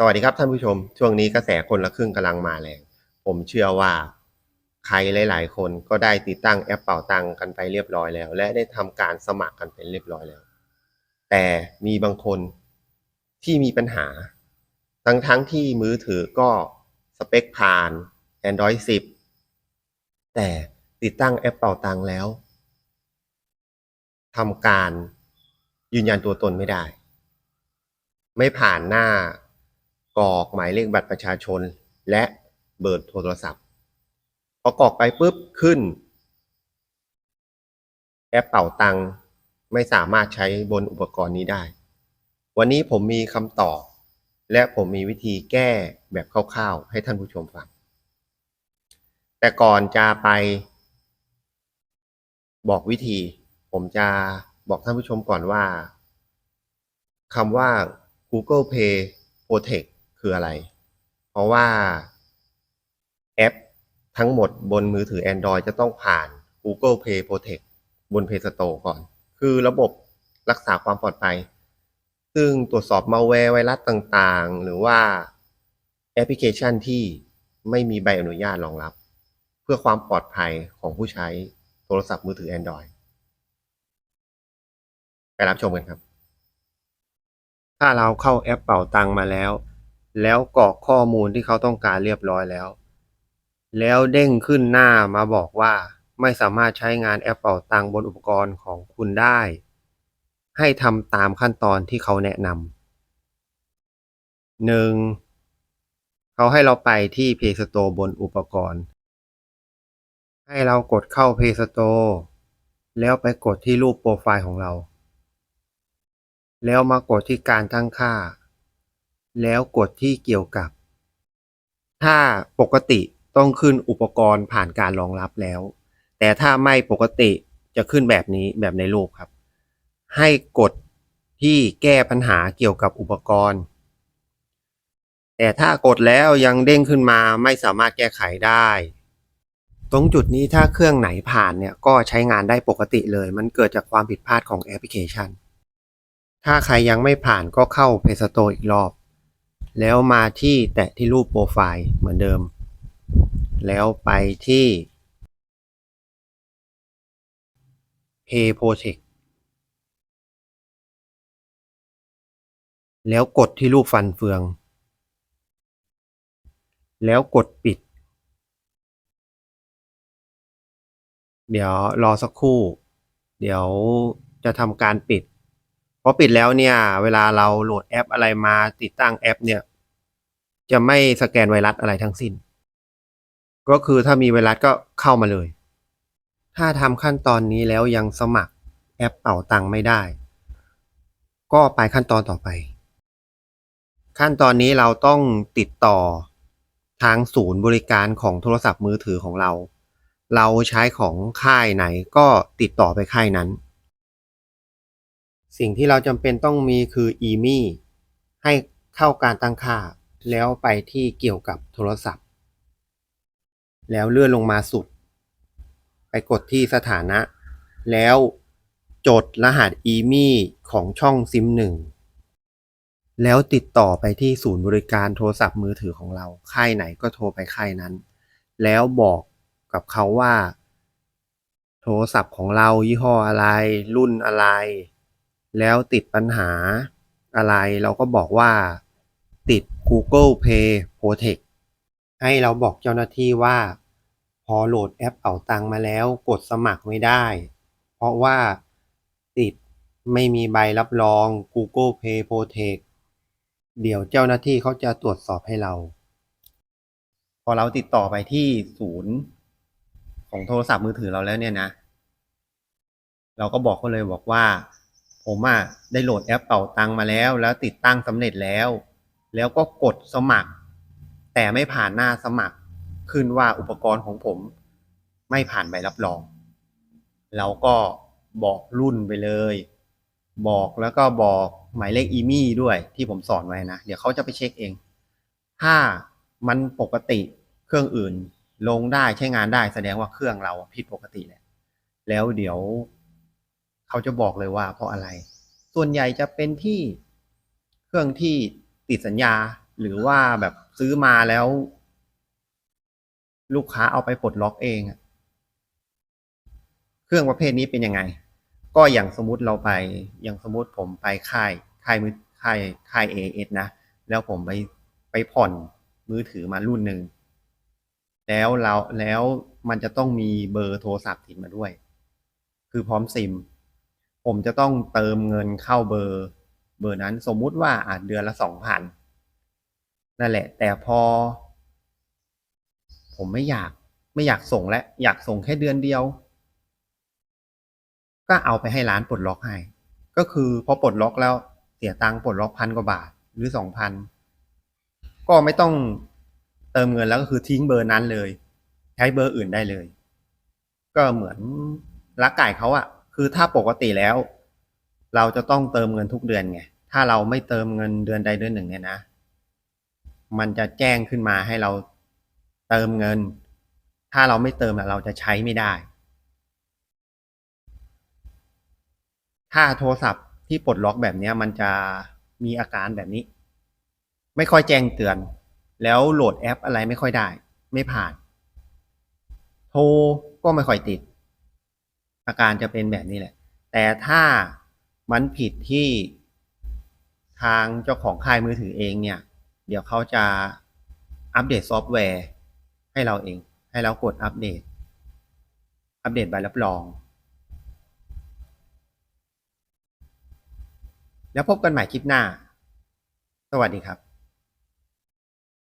สวัสดีครับท่านผู้ชม ช่วงนี้กระแสคนละครึ่งกำลังมาแรง ผมเชื่อว่าใครหลาย ๆ คนก็ได้ติดตั้งแอปเป่าตังกันไปเรียบร้อยแล้ว และได้ทำการสมัครกันเป็นเรียบร้อยแล้ว แต่มีบางคนที่มีปัญหา ทั้งทั้งที่มือถือก็สเปคผ่าน Android 10 แต่ติดตั้งแอปเป่าตังแล้วทำการยืนยันตัวตนไม่ได้ ไม่ผ่านหน้า กรอกหมายเลขบัตรประชาชน และเบอร์โทรศัพท์พอกรอกไปปุ๊บขึ้น แอปเป่าตังไม่สามารถใช้บนอุปกรณ์นี้ได้ วันนี้ผมมีคำตอบ และผมมีวิธีแก้แบบคร่าวๆ ให้ท่านผู้ชมฟัง แต่ก่อนจะไป บอกวิธี ผมจะบอกท่านผู้ชมก่อนว่าคำว่า Google Pay Protect คืออะไร เพราะว่าแอปทั้งหมดบนมือถือ Android จะต้องผ่าน Google Play Protect บน Play Store ก่อน คือระบบรักษาความปลอดภัย ซึ่งตรวจสอบมาแวร์ไวรัสต่างๆ หรือว่าแอปพลิเคชันที่ไม่มีใบอนุญาตรองรับ เพื่อความปลอดภัยของผู้ใช้โทรศัพท์มือถือ Android ไปรับชมกันครับ ถ้าเราเข้าแอปเป่าตังมาแล้ว แล้วกรอกข้อมูลที่เขาต้องการเรียบร้อยแล้ว แล้วเด้งขึ้นหน้ามาบอกว่าไม่สามารถใช้งานแอปเป่าตังบนอุปกรณ์ของคุณได้ ให้ทำตามขั้นตอนที่เขาแนะนำหนึ่งเขาให้เราไปที่ Play Store บนอุปกรณ์ ให้เรากดเข้า Play Store แล้วไปกดที่รูปโปรไฟล์ของเรา แล้วมากดที่การตั้งค่า แล้วกดที่เกี่ยวกับ ถ้าปกติต้องขึ้นอุปกรณ์ผ่านการรองรับแล้ว แต่ถ้าไม่ปกติจะขึ้นแบบนี้แบบในรูปครับ ให้กดที่แก้ปัญหาเกี่ยวกับอุปกรณ์ แต่ถ้ากดแล้วยังเด้งขึ้นมาไม่สามารถแก้ไขได้ ตรงจุดนี้ถ้าเครื่องไหนผ่านเนี่ยก็ใช้งานได้ปกติเลย มันเกิดจากความผิดพลาดของแอปพลิเคชัน ถ้าใครยังไม่ผ่านก็เข้า Play Store อีกรอบ แล้วมาที่แตะที่รูปโปรไฟล์เหมือนเดิม แล้วไปที่ Pay Protect แล้วกดที่รูปฟันเฟือง แล้วกดปิด เดี๋ยวรอสักครู่ เดี๋ยวจะทำการปิดพอปิดแล้วเนี่ย เวลาเราโหลดแอปอะไรมาติดตั้งแอปเนี่ย จะไม่สแกนไวรัสอะไรทั้งสิ้น ก็คือถ้ามีไวรัสก็เข้ามาเลย ถ้าทำขั้นตอนนี้แล้วยังสมัครแอปเป่าตังไม่ได้ ก็ไปขั้นตอนต่อไป ขั้นตอนนี้เราต้องติดต่อทางศูนย์บริการของโทรศัพท์มือถือของเรา เราใช้ของค่ายไหนก็ติดต่อไปค่ายนั้น สิ่งที่เราจำเป็นต้องมีคืออีมี่ให้เข้าการตั้งค่า แล้วไปที่เกี่ยวกับโทรศัพท์ แล้วเลื่อนลงมาสุด ไปกดที่สถานะ แล้วจดรหัสอีมี่ของช่องซิมหนึ่งแล้วติดต่อไปที่ศูนย์บริการโทรศัพท์มือถือของเรา ค่ายไหนก็โทรไปค่ายนั้น แล้วบอกกับเขาว่า โทรศัพท์ของเรายี่ห้ออะไร รุ่นอะไร แล้วติดปัญหาอะไร เราก็บอกว่า ติด Google Play Protect ให้เราบอกเจ้าหน้าที่ว่า พอโหลดแอปเป๋าตังมาแล้วกดสมัครไม่ได้ เพราะว่าติดไม่มีใบรับรอง Google Play Protect เดี๋ยวเจ้าหน้าที่เขาจะตรวจสอบให้เรา พอเราติดต่อไปที่ศูนย์ของโทรศัพท์มือถือเราแล้วเนี่ยนะ เราก็บอกเขาเลยบอกว่า ผมอะได้โหลดแอปเป่าตังมาแล้ว แล้วติดตั้งสำเร็จแล้ว แล้วก็กดสมัคร แต่ไม่ผ่านหน้าสมัคร ขึ้นว่าอุปกรณ์ของผมไม่ผ่านใบรับรอง เราก็บอกรุ่นไปเลย บอกแล้วก็บอกหมายเลขอีมี่ด้วยที่ผมสอนไว้นะ เดี๋ยวเขาจะไปเช็คเอง ถ้ามันปกติเครื่องอื่นลงได้ใช้งานได้แสดงว่าเครื่องเราผิดปกติแหละ แล้วเดี๋ยวเขาจะบอกเลยว่าเพราะอะไร ส่วนใหญ่จะเป็นที่เครื่องที่ ติดสัญญา หรือว่าแบบซื้อมาแล้ว ลูกค้าเอาไปปลดล็อกเองเครื่องประเภทนี้เป็นยังไง ก็อย่างสมมุติเราไป อย่างสมมุติผมไปค่ายค่ายมือค่ายค่ายเอเอสนะ แล้วผมไปไปผ่อนมือถือมารุ่นหนึ่งแล้วเราแล้วมันจะต้องมีเบอร์โทรศัพท์ติดมาด้วย คือพร้อมซิม ผมจะต้องเติมเงินเข้าเบอร์ เบอร์นั้นสมมุติว่าอาจเดือนละสองพันนั่นแหละ แต่พอ ผมไม่อยากไม่อยากส่งและ อยากส่งแค่เดือนเดียว ก็เอาไปให้ร้านปลดล็อกให้ ก็คือพอปลดล็อกแล้วเสียตังค์ปลดล็อกพันกว่าบาทหรือสองพันก็ไม่ต้องเติมเงินแล้วก็คือทิ้งเบอร์นั้นเลย ใช้เบอร์อื่นได้เลย ก็เหมือนลักไก่เขาอะคือถ้าปกติแล้ว เราจะต้องเติมเงินทุกเดือนไง ถ้าเราไม่เติมเงินเดือนใดเดือนหนึ่งเนี่ยนะ มันจะแจ้งขึ้นมาให้เราเติมเงิน ถ้าเราไม่เติมเราจะใช้ไม่ได้ ถ้าโทรศัพท์ที่ปลดล็อกแบบนี้มันจะมีอาการแบบนี้ ไม่ค่อยแจ้งเตือน แล้วโหลดแอปอะไรไม่ค่อยได้ ไม่ผ่าน โทรก็ไม่ค่อยติด อาการจะเป็นแบบนี้แหละ แต่ถ้า มันผิดที่ทางเจ้าของค่ายมือถือเองเนี่ย เดี๋ยวเขาจะอัปเดตซอฟต์แวร์ ให้เราเอง ให้เรากดอัปเดต อัปเดตใบรับรอง แล้วพบกันใหม่คลิปหน้า สวัสดีครับ